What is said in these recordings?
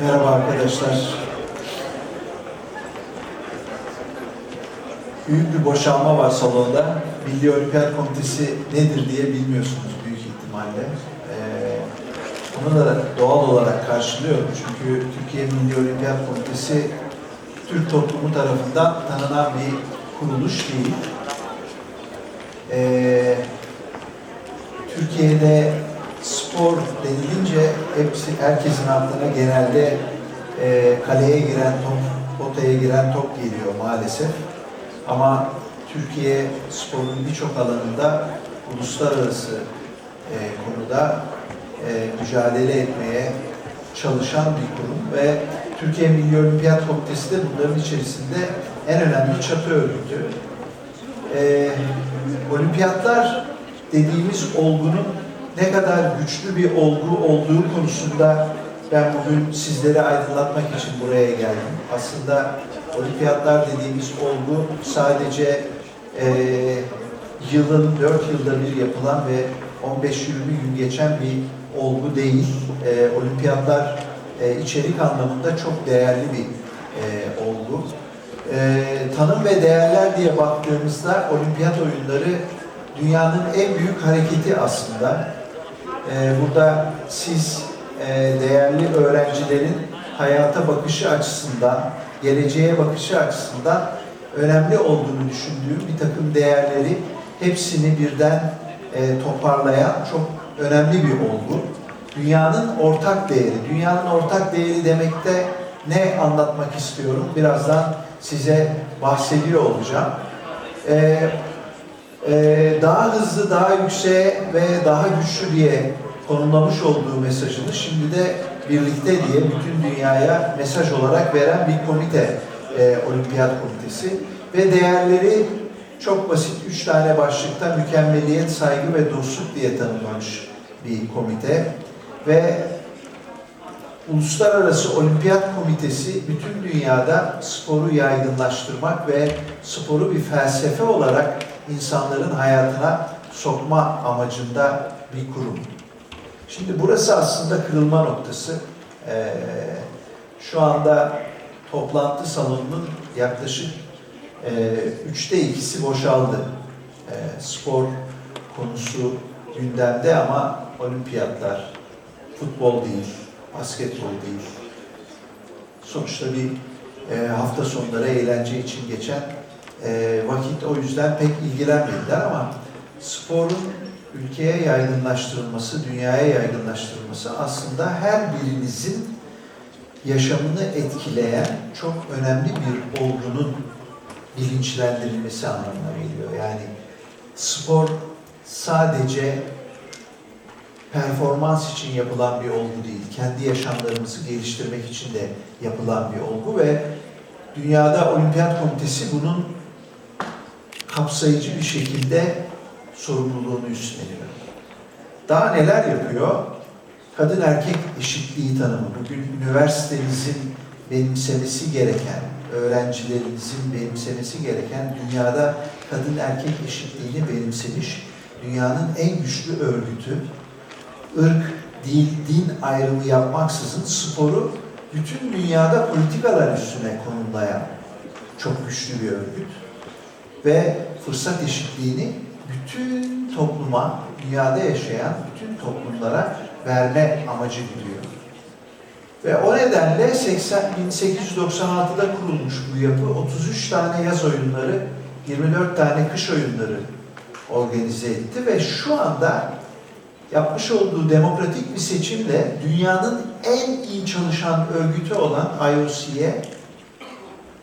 Merhaba arkadaşlar. Büyük bir boşalma var salonda. Milli Olimpiyat Komitesi nedir diye bilmiyorsunuz büyük ihtimalle. Ee, da doğal olarak karşılıyorum. Çünkü Türkiye Milli Olimpiyat Komitesi Türk toplumu tarafından tanınan bir kuruluş değil. Ee, Türkiye'de spor denilince hepsi herkesin aklına genelde e, kaleye giren top, potaya giren top geliyor maalesef. Ama Türkiye sporun birçok alanında uluslararası e, konuda e, mücadele etmeye çalışan bir kurum ve Türkiye Milli Olimpiyat Komitesi de bunların içerisinde en önemli çatı örgütü. E, olimpiyatlar dediğimiz olgunun ne kadar güçlü bir olgu olduğu konusunda ben bugün sizleri aydınlatmak için buraya geldim. Aslında olimpiyatlar dediğimiz olgu sadece eee, yılın dört yılda bir yapılan ve 15-20 gün geçen bir olgu değil. Eee, olimpiyatlar eee, içerik anlamında çok değerli bir eee, olgu. Eee, tanım ve değerler diye baktığımızda olimpiyat oyunları dünyanın en büyük hareketi aslında. Ee, burada siz e, değerli öğrencilerin hayata bakışı açısından, geleceğe bakışı açısından önemli olduğunu düşündüğüm bir takım değerleri hepsini birden e, toparlayan çok önemli bir olgu. Dünyanın ortak değeri. Dünyanın ortak değeri demekte ne anlatmak istiyorum? Birazdan size bahsediyor olacağım. Ee, ee, daha hızlı, daha yükseğe ve daha güçlü diye konumlamış olduğu mesajını şimdi de birlikte diye bütün dünyaya mesaj olarak veren bir komite, e, Olimpiyat Komitesi. Ve değerleri çok basit üç tane başlıkta mükemmeliyet, saygı ve dostluk diye tanımlamış bir komite. Ve Uluslararası Olimpiyat Komitesi bütün dünyada sporu yaygınlaştırmak ve sporu bir felsefe olarak insanların hayatına sokma amacında bir kurum. Şimdi burası aslında kırılma noktası. Ee, şu anda toplantı salonunun yaklaşık e, üçte ikisi boşaldı. Ee, spor konusu gündemde ama olimpiyatlar, futbol değil, basketbol değil. Sonuçta bir e, hafta sonları eğlence için geçen e, vakit o yüzden pek ilgilenmediler ama sporun ülkeye yaygınlaştırılması, dünyaya yaygınlaştırılması aslında her birinizin yaşamını etkileyen çok önemli bir olgunun bilinçlendirilmesi anlamına geliyor. Yani spor sadece performans için yapılan bir olgu değil, kendi yaşamlarımızı geliştirmek için de yapılan bir olgu ve Dünyada Olimpiyat Komitesi bunun kapsayıcı bir şekilde sorumluluğunu üstleniyor. Daha neler yapıyor? Kadın erkek eşitliği tanımı. Bugün üniversitenizin benimsemesi gereken, öğrencilerinizin benimsemesi gereken dünyada kadın erkek eşitliğini benimsemiş dünyanın en güçlü örgütü. ırk, dil, din ayrımı yapmaksızın sporu bütün dünyada politikalar üstüne konumlayan çok güçlü bir örgüt ve fırsat eşitliğini bütün topluma, dünyada yaşayan bütün toplumlara verme amacı gidiyor. Ve o nedenle 80, 1896'da kurulmuş bu yapı 33 tane yaz oyunları, 24 tane kış oyunları organize etti ve şu anda yapmış olduğu demokratik bir seçimle dünyanın en iyi çalışan örgütü olan IOC'ye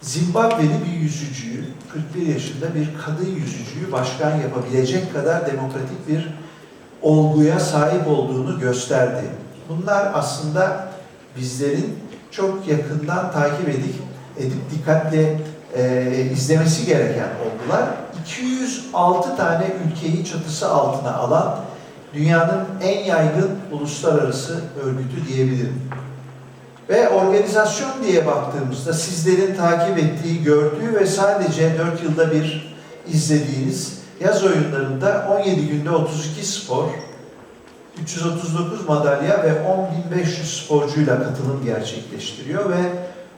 Zimbabwe'li bir yüzücüyü, 41 yaşında bir kadın yüzücüyü başkan yapabilecek kadar demokratik bir olguya sahip olduğunu gösterdi. Bunlar aslında bizlerin çok yakından takip edip, edip dikkatle e, izlemesi gereken olgular. 206 tane ülkeyi çatısı altına alan dünyanın en yaygın uluslararası örgütü diyebilirim. Ve organizasyon diye baktığımızda sizlerin takip ettiği, gördüğü ve sadece 4 yılda bir izlediğiniz yaz oyunlarında 17 günde 32 spor, 339 madalya ve 10.500 sporcuyla katılım gerçekleştiriyor ve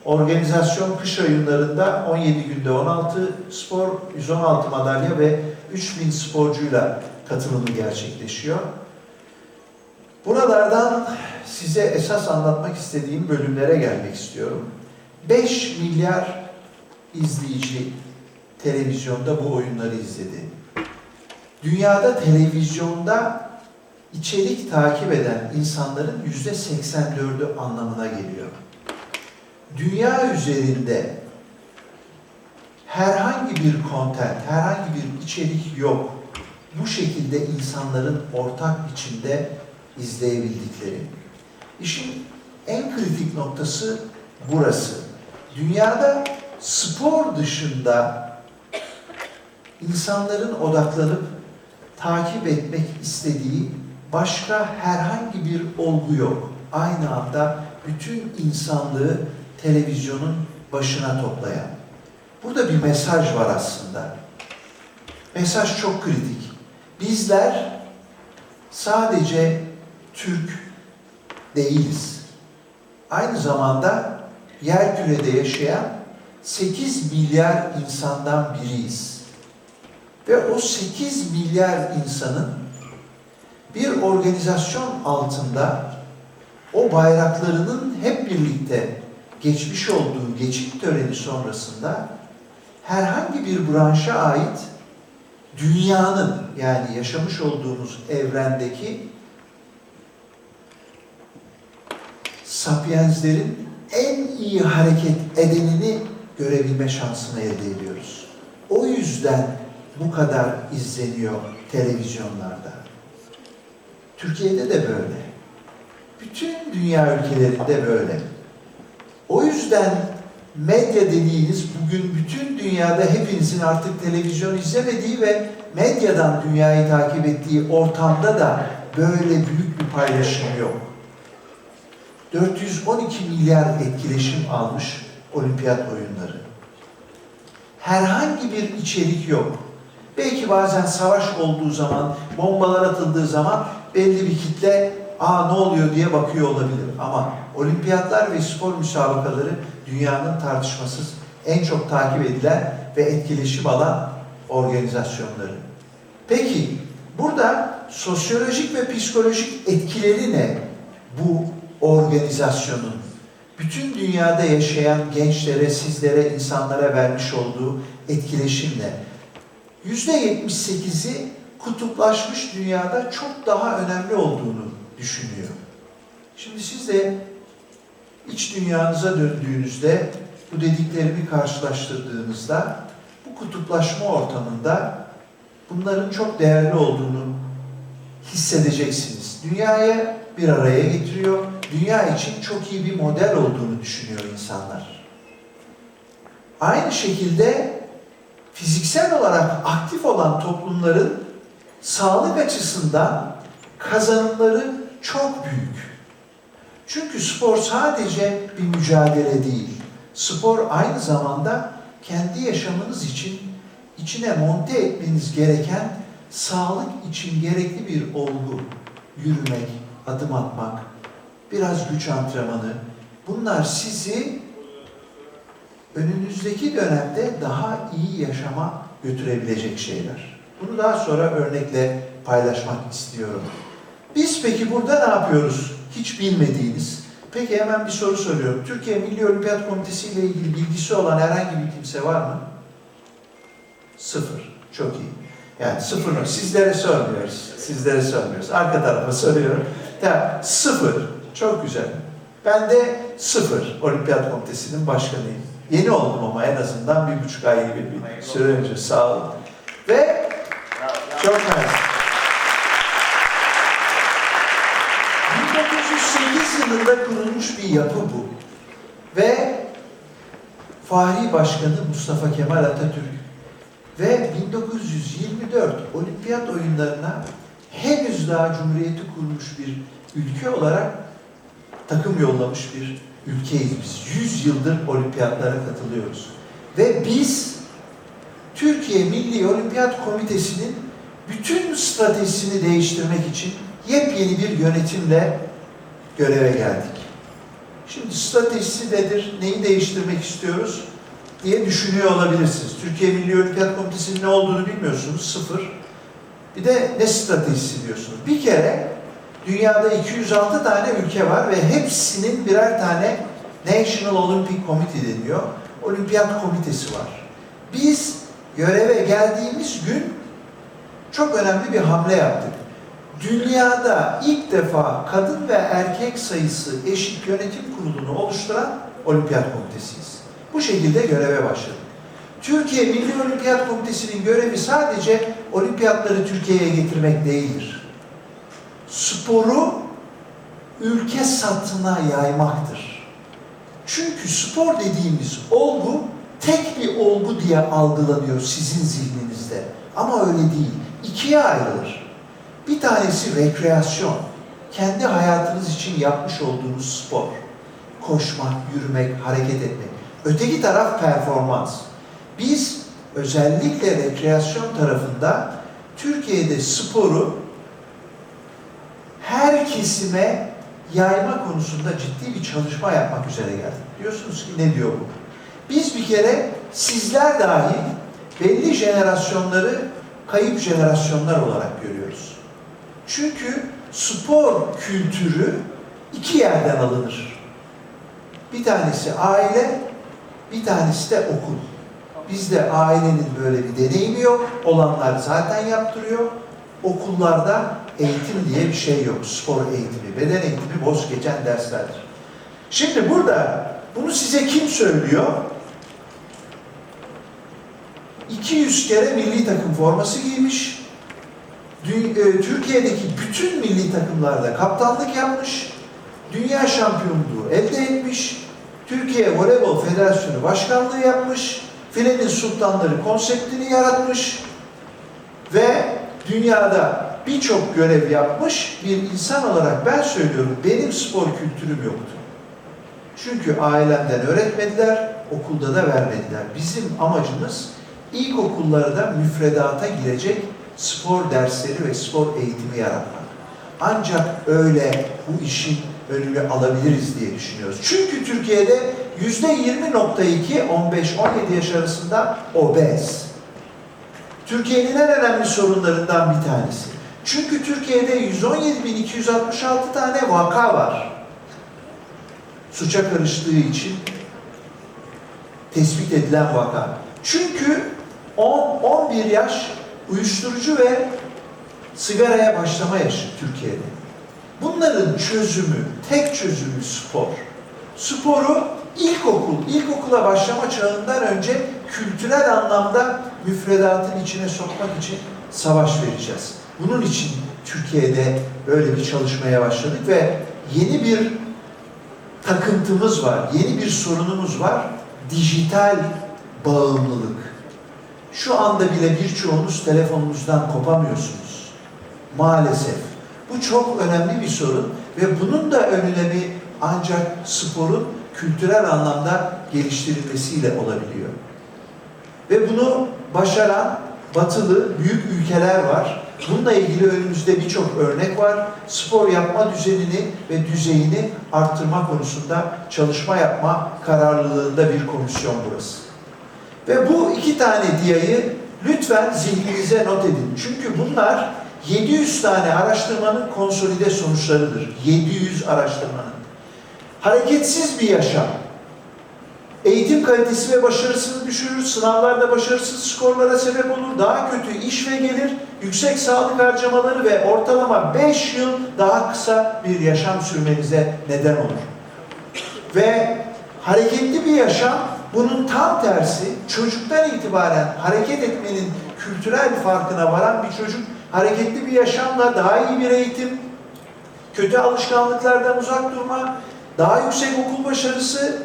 organizasyon kış oyunlarında 17 günde 16 spor, 116 madalya ve 3000 sporcuyla katılımı gerçekleşiyor. Buralardan size esas anlatmak istediğim bölümlere gelmek istiyorum. 5 milyar izleyici televizyonda bu oyunları izledi. Dünyada televizyonda içerik takip eden insanların yüzde 84'ü anlamına geliyor. Dünya üzerinde herhangi bir content, herhangi bir içerik yok. Bu şekilde insanların ortak biçimde izleyebildikleri. İşin en kritik noktası burası. Dünyada spor dışında insanların odaklanıp takip etmek istediği başka herhangi bir olgu yok. Aynı anda bütün insanlığı televizyonun başına toplayan. Burada bir mesaj var aslında. Mesaj çok kritik. Bizler sadece Türk değiliz. Aynı zamanda yer kürede yaşayan 8 milyar insandan biriyiz. Ve o 8 milyar insanın bir organizasyon altında o bayraklarının hep birlikte geçmiş olduğu geçit töreni sonrasında herhangi bir branşa ait dünyanın yani yaşamış olduğumuz evrendeki sapienslerin en iyi hareket edenini görebilme şansını elde ediyoruz. O yüzden bu kadar izleniyor televizyonlarda. Türkiye'de de böyle. Bütün dünya ülkelerinde böyle. O yüzden medya dediğiniz bugün bütün dünyada hepinizin artık televizyon izlemediği ve medyadan dünyayı takip ettiği ortamda da böyle büyük bir paylaşım yok. 412 milyar etkileşim almış olimpiyat oyunları. Herhangi bir içerik yok. Belki bazen savaş olduğu zaman, bombalar atıldığı zaman belli bir kitle aa ne oluyor diye bakıyor olabilir. Ama olimpiyatlar ve spor müsabakaları dünyanın tartışmasız en çok takip edilen ve etkileşim alan organizasyonları. Peki burada sosyolojik ve psikolojik etkileri ne bu organizasyonun? Bütün dünyada yaşayan gençlere, sizlere, insanlara vermiş olduğu etkileşim ne? Yüzde yetmiş sekizi kutuplaşmış dünyada çok daha önemli olduğunu düşünüyor. Şimdi siz de iç dünyanıza döndüğünüzde bu dediklerimi karşılaştırdığınızda bu kutuplaşma ortamında bunların çok değerli olduğunu hissedeceksiniz. Dünyaya bir araya getiriyor. Dünya için çok iyi bir model olduğunu düşünüyor insanlar. Aynı şekilde fiziksel olarak aktif olan toplumların sağlık açısından kazanımları çok büyük. Çünkü spor sadece bir mücadele değil. Spor aynı zamanda kendi yaşamınız için içine monte etmeniz gereken sağlık için gerekli bir olgu. Yürümek, adım atmak, biraz güç antrenmanı. Bunlar sizi önünüzdeki dönemde daha iyi yaşama götürebilecek şeyler. Bunu daha sonra örnekle paylaşmak istiyorum. Biz peki burada ne yapıyoruz? Hiç bilmediğiniz. Peki hemen bir soru soruyorum. Türkiye Milli Olimpiyat Komitesi ile ilgili bilgisi olan herhangi bir kimse var mı? Sıfır. Çok iyi. Yani sıfır. Sizlere sormuyoruz. Sizlere sormuyoruz. Arka tarafa soruyorum. Ya sıfır. Çok güzel. Ben de sıfır. Olimpiyat Komitesi'nin başkanıyım. Yeni oldum ama en azından bir buçuk ay gibi bir süre önce. Sağ olun. Ve çok mersi. 1908 yılında kurulmuş bir yapı bu. Ve Fahri Başkanı Mustafa Kemal Atatürk ve 1924 Olimpiyat oyunlarına henüz daha Cumhuriyeti kurmuş bir ülke olarak takım yollamış bir ülkeyiz biz. 100 yıldır olimpiyatlara katılıyoruz. Ve biz Türkiye Milli Olimpiyat Komitesi'nin bütün stratejisini değiştirmek için yepyeni bir yönetimle göreve geldik. Şimdi stratejisi nedir, neyi değiştirmek istiyoruz diye düşünüyor olabilirsiniz. Türkiye Milli Olimpiyat Komitesi'nin ne olduğunu bilmiyorsunuz, sıfır. Bir de ne stratejisi diyorsunuz. Bir kere dünyada 206 tane ülke var ve hepsinin birer tane National Olympic Committee deniyor. Olimpiyat komitesi var. Biz göreve geldiğimiz gün çok önemli bir hamle yaptık. Dünyada ilk defa kadın ve erkek sayısı eşit yönetim kurulunu oluşturan olimpiyat komitesiyiz. Bu şekilde göreve başladık. Türkiye Milli Olimpiyat Komitesi'nin görevi sadece olimpiyatları Türkiye'ye getirmek değildir. Sporu ülke satına yaymaktır. Çünkü spor dediğimiz olgu tek bir olgu diye algılanıyor sizin zihninizde. Ama öyle değil. İkiye ayrılır. Bir tanesi rekreasyon. Kendi hayatınız için yapmış olduğunuz spor. Koşmak, yürümek, hareket etmek. Öteki taraf performans. Biz özellikle rekreasyon tarafında Türkiye'de sporu her kesime yayma konusunda ciddi bir çalışma yapmak üzere geldik. Diyorsunuz ki ne diyor bu? Biz bir kere sizler dahil belli jenerasyonları kayıp jenerasyonlar olarak görüyoruz. Çünkü spor kültürü iki yerden alınır. Bir tanesi aile, bir tanesi de okul. Bizde ailenin böyle bir deneyimi yok. Olanlar zaten yaptırıyor. Okullarda eğitim diye bir şey yok. Spor eğitimi, beden eğitimi boş geçen derslerdir. Şimdi burada bunu size kim söylüyor? 200 kere milli takım forması giymiş. E, Türkiye'deki bütün milli takımlarda kaptanlık yapmış. Dünya şampiyonluğu elde etmiş. Türkiye Voleybol Federasyonu Başkanlığı yapmış. Filenin Sultanları konseptini yaratmış. Ve dünyada birçok görev yapmış bir insan olarak ben söylüyorum benim spor kültürüm yoktu. Çünkü ailemden öğretmediler, okulda da vermediler. Bizim amacımız ilkokullarda müfredata girecek spor dersleri ve spor eğitimi yaratmak. Ancak öyle bu işin önünü alabiliriz diye düşünüyoruz. Çünkü Türkiye'de yüzde 20.2 15-17 yaş arasında obez. Türkiye'nin en önemli sorunlarından bir tanesi. Çünkü Türkiye'de 117.266 tane vaka var. Suça karıştığı için tespit edilen vaka. Çünkü 10-11 yaş uyuşturucu ve sigaraya başlama yaşı Türkiye'de. Bunların çözümü, tek çözümü spor. Sporu ilkokul, ilkokula başlama çağından önce kültürel anlamda müfredatın içine sokmak için savaş vereceğiz. Bunun için Türkiye'de böyle bir çalışmaya başladık ve yeni bir takıntımız var, yeni bir sorunumuz var. Dijital bağımlılık. Şu anda bile birçoğunuz telefonunuzdan kopamıyorsunuz. Maalesef. Bu çok önemli bir sorun ve bunun da önüne bir ancak sporun kültürel anlamda geliştirilmesiyle olabiliyor. Ve bunu başaran batılı büyük ülkeler var. Bununla ilgili önümüzde birçok örnek var. Spor yapma düzenini ve düzeyini arttırma konusunda çalışma yapma kararlılığında bir komisyon burası. Ve bu iki tane diyayı lütfen zihninize not edin. Çünkü bunlar 700 tane araştırmanın konsolide sonuçlarıdır. 700 araştırmanın. Hareketsiz bir yaşam. Eğitim kalitesi ve başarısını düşürür, sınavlarda başarısız skorlara sebep olur, daha kötü iş ve gelir, yüksek sağlık harcamaları ve ortalama 5 yıl daha kısa bir yaşam sürmenize neden olur. Ve hareketli bir yaşam bunun tam tersi çocuktan itibaren hareket etmenin kültürel farkına varan bir çocuk hareketli bir yaşamla daha iyi bir eğitim, kötü alışkanlıklardan uzak durma, daha yüksek okul başarısı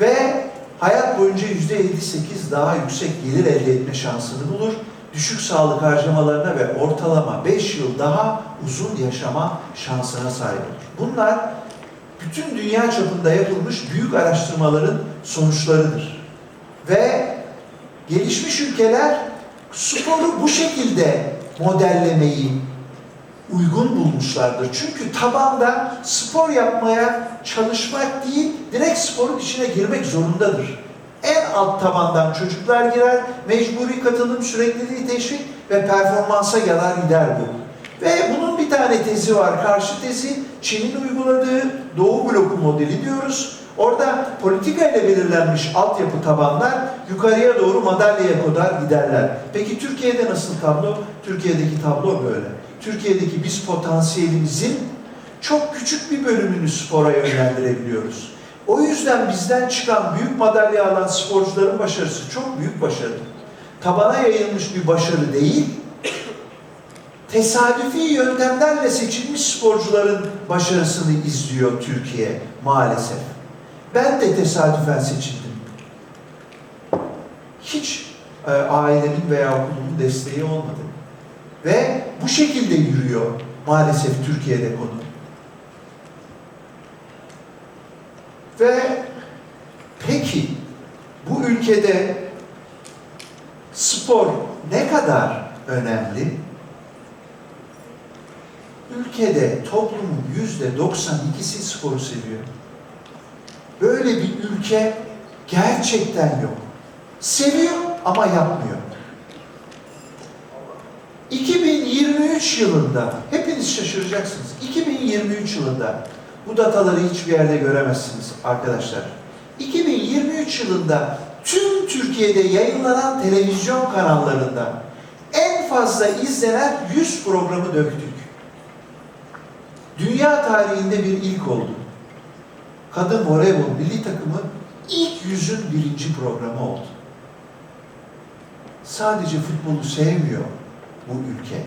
ve hayat boyunca yüzde yedi sekiz daha yüksek gelir elde etme şansını bulur. Düşük sağlık harcamalarına ve ortalama 5 yıl daha uzun yaşama şansına sahip olur. Bunlar bütün dünya çapında yapılmış büyük araştırmaların sonuçlarıdır. Ve gelişmiş ülkeler sporu bu şekilde modellemeyi uygun bulmuşlardır. Çünkü tabanda spor yapmaya çalışmak değil, direkt sporun içine girmek zorundadır. En alt tabandan çocuklar girer, mecburi katılım, sürekliliği teşvik ve performansa yarar gider bu. Ve bunun bir tane tezi var. Karşı tezi Çin'in uyguladığı Doğu bloku modeli diyoruz. Orada politika ile belirlenmiş altyapı tabanlar yukarıya doğru madalyaya kadar giderler. Peki Türkiye'de nasıl tablo? Türkiye'deki tablo böyle. Türkiye'deki biz potansiyelimizin çok küçük bir bölümünü spora yönlendirebiliyoruz. O yüzden bizden çıkan büyük madalya alan sporcuların başarısı çok büyük başarı. Tabana yayılmış bir başarı değil, tesadüfi yöntemlerle seçilmiş sporcuların başarısını izliyor Türkiye maalesef. Ben de tesadüfen seçildim. Hiç e, ailemin veya okulumun desteği olmadı. Ve bu şekilde yürüyor maalesef Türkiye'de konu. Ve peki bu ülkede spor ne kadar önemli? Ülkede toplumun yüzde 92'si sporu seviyor. Böyle bir ülke gerçekten yok. Seviyor ama yapmıyor. 2023 yılında, hepiniz şaşıracaksınız, 2023 yılında, bu dataları hiçbir yerde göremezsiniz arkadaşlar. 2023 yılında tüm Türkiye'de yayınlanan televizyon kanallarında en fazla izlenen 100 programı döktük. Dünya tarihinde bir ilk oldu. Kadın voleybol milli takımı ilk yüzün birinci programı oldu. Sadece futbolu sevmiyor bu ülke.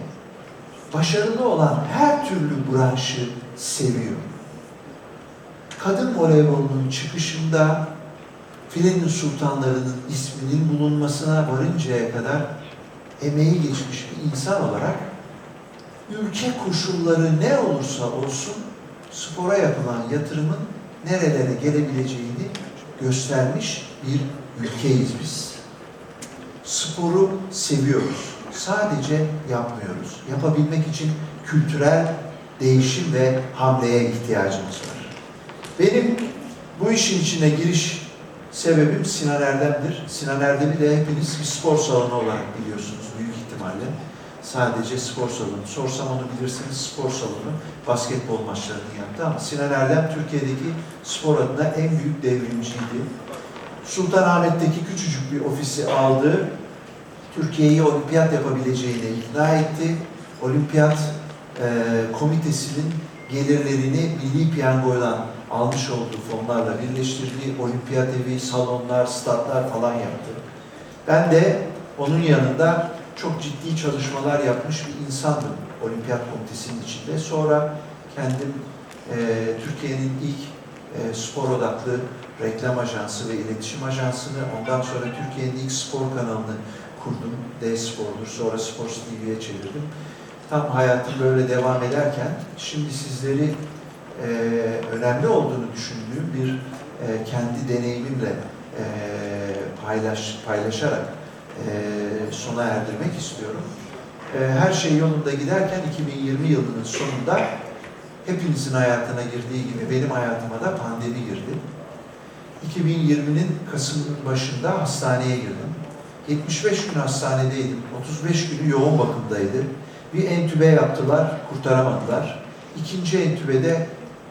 Başarılı olan her türlü branşı seviyor. Kadın voleybolunun çıkışında Filenin Sultanlarının isminin bulunmasına varıncaya kadar emeği geçmiş bir insan olarak ülke koşulları ne olursa olsun spora yapılan yatırımın nerelere gelebileceğini göstermiş bir ülkeyiz biz. Sporu seviyoruz. Sadece yapmıyoruz. Yapabilmek için kültürel değişim ve hamleye ihtiyacımız var. Benim bu işin içine giriş sebebim Sinan Erdem'dir. Sinan Erdem'i de hepiniz bir spor salonu olarak biliyorsunuz büyük ihtimalle. Sadece spor salonu. Sorsam onu bilirsiniz spor salonu basketbol maçlarını yaptı ama Sinan Erdem Türkiye'deki spor adına en büyük devrimciydi. Sultanahmet'teki küçücük bir ofisi aldı. Türkiye'yi olimpiyat yapabileceğine ikna etti. Olimpiyat e, komitesinin gelirlerini milli piyangodan almış olduğu fonlarla birleştirdiği olimpiyat evi, salonlar, statlar falan yaptı. Ben de onun yanında çok ciddi çalışmalar yapmış bir insandım olimpiyat komitesinin içinde. Sonra kendim e, Türkiye'nin ilk e, spor odaklı reklam ajansı ve iletişim ajansını, ondan sonra Türkiye'nin ilk spor kanalını kurdum. D-Spor'dur. Sonra Sports TV'ye çevirdim. Tam hayatım böyle devam ederken şimdi sizleri e, önemli olduğunu düşündüğüm bir e, kendi deneyimimle e, paylaş, paylaşarak e, sona erdirmek istiyorum. E, her şey yolunda giderken 2020 yılının sonunda hepinizin hayatına girdiği gibi benim hayatıma da pandemi girdi. 2020'nin Kasım'ın başında hastaneye girdim. 75 gün hastanedeydim. 35 günü yoğun bakımdaydı. Bir entübe yaptılar, kurtaramadılar. İkinci entübede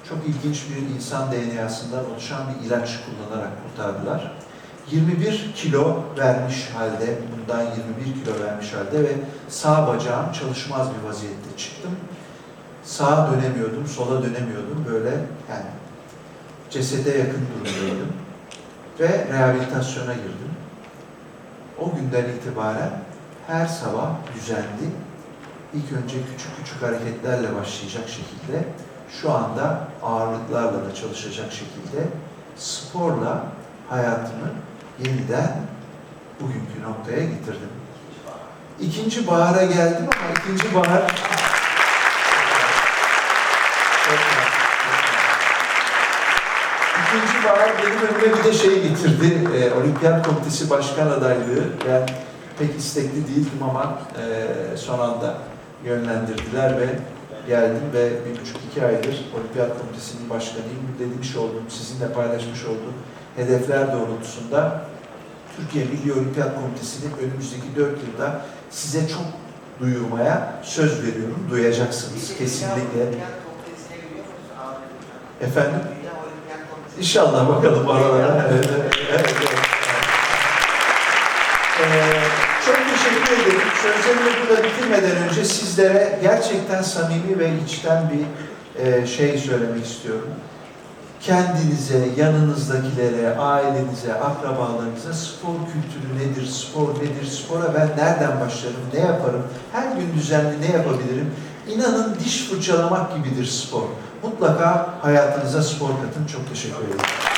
çok ilginç bir insan DNA'sından oluşan bir ilaç kullanarak kurtardılar. 21 kilo vermiş halde, bundan 21 kilo vermiş halde ve sağ bacağım çalışmaz bir vaziyette çıktım. Sağa dönemiyordum, sola dönemiyordum. Böyle yani cesede yakın durumdaydım. Ve rehabilitasyona girdim. O günden itibaren her sabah düzenli, ilk önce küçük küçük hareketlerle başlayacak şekilde, şu anda ağırlıklarla da çalışacak şekilde sporla hayatımı yeniden bugünkü noktaya getirdim. İkinci bahara geldim ama ikinci bahar Bahar benim önüme bir de şey getirdi. E, Olimpiyat Komitesi Başkan adaylığı. Ben pek istekli değildim ama e, son anda yönlendirdiler ve geldim ve bir buçuk iki aydır Olimpiyat Komitesi'nin başkanıyım. Demiş olduğum, sizinle paylaşmış olduğum hedefler doğrultusunda Türkiye Milli Olimpiyat Komitesi'nin önümüzdeki dört yılda size çok duyurmaya söz veriyorum. Duyacaksınız kesinlikle. Efendim? İnşallah bakalım aralara. Evet, evet, evet, evet. Ee, çok teşekkür ederim. Sözlerimi burada bitirmeden önce sizlere gerçekten samimi ve içten bir e, şey söylemek istiyorum. Kendinize, yanınızdakilere, ailenize, akrabalarınıza spor kültürü nedir, spor nedir, spora ben nereden başlarım, ne yaparım, her gün düzenli ne yapabilirim? İnanın diş fırçalamak gibidir spor. Mutlaka hayatınıza spor katın. Çok teşekkür ederim.